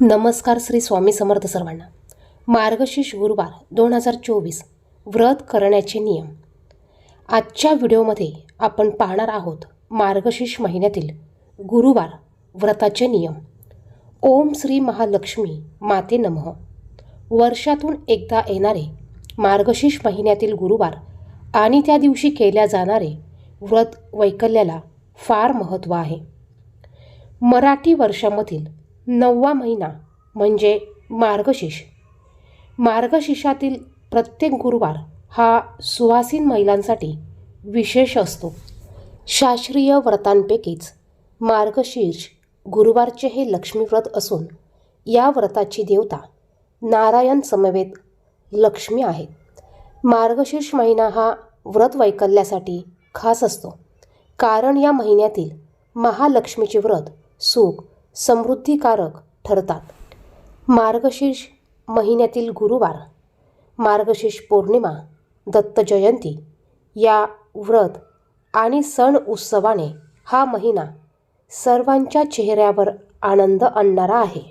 नमस्कार श्री स्वामी समर्थ सर्वांना. मार्गशीर्ष गुरुवार दोन हजार चोवीस. व्रत करण्याचे नियम. आजच्या व्हिडिओमध्ये आपण पाहणार आहोत मार्गशीर्ष महिन्यातील गुरुवार व्रताचे नियम. ओम श्री महालक्ष्मी माते नमः. वर्षातून एकदा येणारे मार्गशीर्ष महिन्यातील गुरुवार आणि त्या दिवशी केल्या जाणारे व्रत वैकल्याला फार महत्त्व आहे. मराठी वर्षामधील नववा महिना म्हणजे मार्गशीर्ष. मार्गशीर्षातील प्रत्येक गुरुवार हा सुवासीन महिलांसाठी विशेष असतो. शास्त्रीय व्रतांपैकीच मार्गशीर्ष गुरुवारचे हे लक्ष्मीव्रत असून या व्रताची देवता नारायण समवेत लक्ष्मी आहे मार्गशीर्ष महिना हा व्रत वैकल्यासाठी खास असतो. कारण या महिन्यातील महालक्ष्मीचे व्रत सुख समृद्धिकारक ठरतात. मार्गशीर्ष महिन्यातील गुरुवार मार्गशीर्ष पौर्णिमा दत्त जयंती या व्रत आणि सण उत्सवाने हा महिना सर्वांच्या चेहऱ्यावर आनंद आणणारा आहे.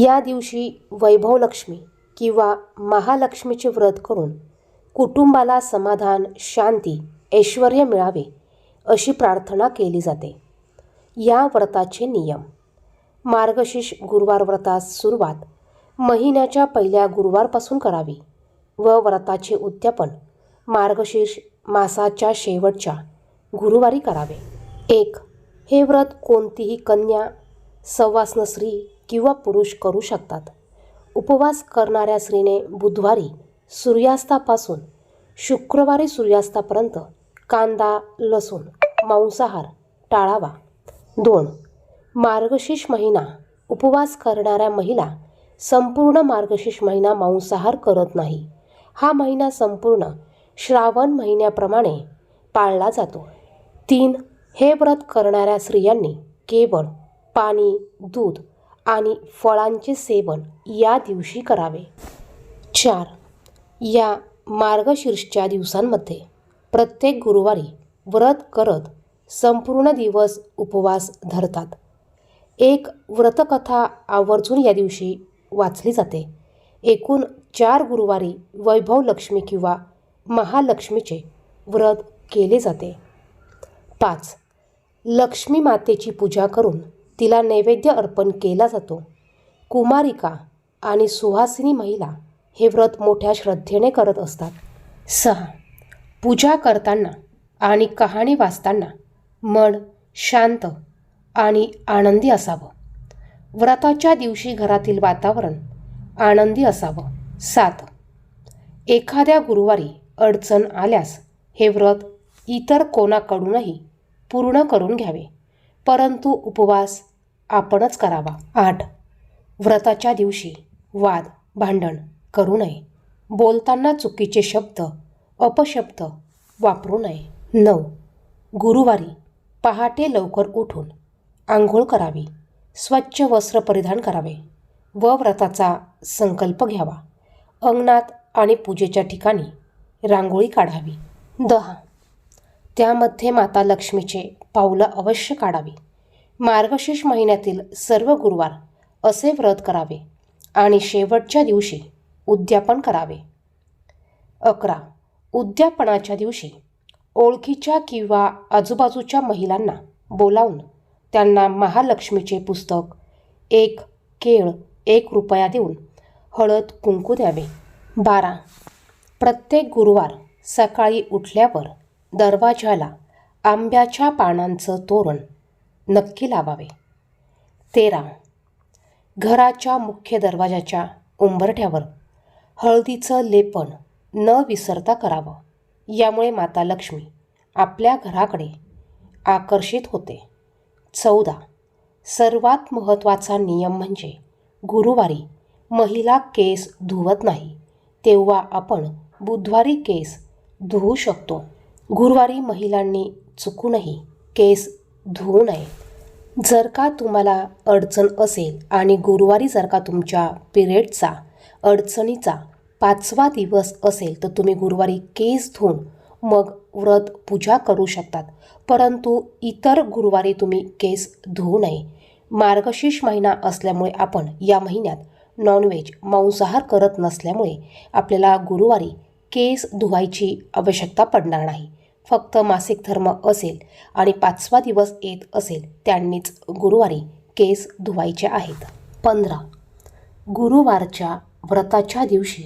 या दिवशी वैभवलक्ष्मी किंवा महालक्ष्मीचे व्रत करून कुटुंबाला समाधान शांती ऐश्वर मिळावे अशी प्रार्थना केली जाते. या व्रताचे नियम मार्गशीर्ष गुरुवार व्रतास सुरुवात. महिन्याच्या पहिल्या गुरुवारपासून करावी व व्रताचे उद्यापन मार्गशीर्ष मासाच्या शेवटच्या गुरुवारी करावे. एक हे व्रत कोणतीही कन्या सवासन स्त्री किंवा पुरुष करू शकतात. उपवास करणाऱ्या स्त्रीने बुधवारी सूर्यास्तापासून शुक्रवारी सूर्यास्तापर्यंत कांदा लसूण मांसाहार टाळावा. दोन मार्गशीर्ष महिना. उपवास करणाऱ्या महिला संपूर्ण मार्गशीर्ष महिना मांसाहार करत नाही. हा महिना संपूर्ण श्रावण महिन्याप्रमाणे पाळला जातो. तीन हे व्रत करणाऱ्या स्त्रियांनी केवळ पाणी दूध आणि फळांचे सेवन या दिवशी करावे. चार या मार्गशीर्षच्या दिवसांमध्ये प्रत्येक गुरुवारी व्रत करत संपूर्ण दिवस उपवास धरतात. एक व्रतकथा आवर्जून या दिवशी वाचली जाते. एकूण चार गुरुवारी वैभव लक्ष्मी किंवा महालक्ष्मीचे व्रत केले जाते. पाच. लक्ष्मी मातेची पूजा करून तिला नैवेद्य अर्पण केला जातो. कुमारिका आणि सुहासिनी महिला हे व्रत मोठ्या श्रद्धेने करत असतात. सहा. पूजा करताना आणि कहाणी वाचताना मन शांत आणि आनंदी असावं. व्रताच्या दिवशी घरातील वातावरण आनंदी असावं. सात. एखाद्या गुरुवारी अडचण आल्यास हे व्रत इतर कोणाकडूनही पूर्ण करून घ्यावे. परंतु उपवास आपणच करावा. आठ. व्रताच्या दिवशी वाद भांडण करू नये. बोलताना चुकीचे शब्द अपशब्द वापरू नये. नऊ. गुरुवारी पहाटे लवकर उठून आंघोळ करावी. स्वच्छ वस्त्र परिधान करावे. व व्रताचा संकल्प घ्यावा. अंगणात आणि पूजेच्या ठिकाणी रांगोळी काढावी. दहा. त्यामध्ये माता लक्ष्मीचे पावलं अवश्य काढावी. मार्गशीर्ष महिन्यातील सर्व गुरुवार असे व्रत करावे आणि शेवटच्या दिवशी उद्यापन करावे. अकरा. उद्यापनाच्या दिवशी ओळखीच्या किंवा आजूबाजूच्या महिलांना बोलावून त्यांना महालक्ष्मीचे पुस्तक एक केळ एक रुपया देऊन हळद कुंकू द्यावे. बारा. प्रत्येक गुरुवार सकाळी उठल्यावर दरवाजाला आंब्याच्या पानांचं तोरण नक्की लावावे. तेरा. घराच्या मुख्य दरवाजाच्या उंबरठ्यावर हळदीचं लेपन न विसरता करावं. यामुळे माता लक्ष्मी आपल्या घराकडे आकर्षित होते. चौदा. सर्वात महत्त्वाचा नियम म्हणजे गुरुवारी महिला केस धुवत नाही तेव्हा आपण बुधवारी केस धुवू शकतो. गुरुवारी महिलांनी चुकूनही केस धुवू नये. जर का तुम्हाला अडचण असेल आणि गुरुवारी जर का तुमच्या पिरियडचा अडचणीचा पाचवा दिवस असेल तर तुम्ही गुरुवारी केस धुवून मग व्रत पूजा करू शकतात. परंतु इतर गुरुवारी तुम्ही केस धुवू नये. मार्गशीर्ष महिना असल्यामुळे आपण या महिन्यात नॉनव्हेज मांसाहार करत नसल्यामुळे आपल्याला गुरुवारी केस धुवायची आवश्यकता पडणार नाही. फक्त मासिक धर्म असेल आणि पाचवा दिवस येत असेल त्यांनीच गुरुवारी केस धुवायचे आहेत. पंधरा. गुरुवारच्या व्रताच्या दिवशी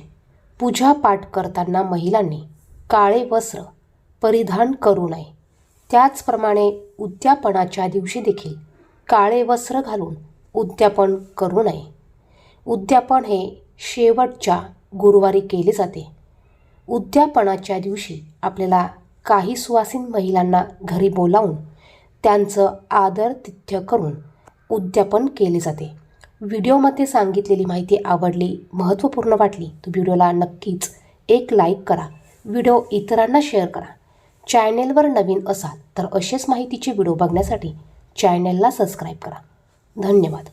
पूजा पाठ करताना महिलांनी काळे वस्त्र परिधान करू नये. त्याचप्रमाणे उद्यापनाच्या दिवशी देखील काळे वस्त्र घालून उद्यापन करू नये. उद्यापन हे शेवटच्या गुरुवारी केले जाते. उद्यापनाच्या दिवशी आपल्याला काही सुवासीन महिलांना घरी बोलावून त्यांचं आदरतिथ्य करून उद्यापन केले जाते. व्हिडिओमध्ये सांगितलेली माहिती आवडली महत्त्वपूर्ण वाटली तर व्हिडिओला नक्कीच एक लाईक करा. व्हिडिओ इतरांना शेअर करा. चॅनेलवर नवीन असाल तर असेच माहितीचे व्हिडिओ बघण्यासाठी चॅनेलला सबस्क्राईब करा. धन्यवाद.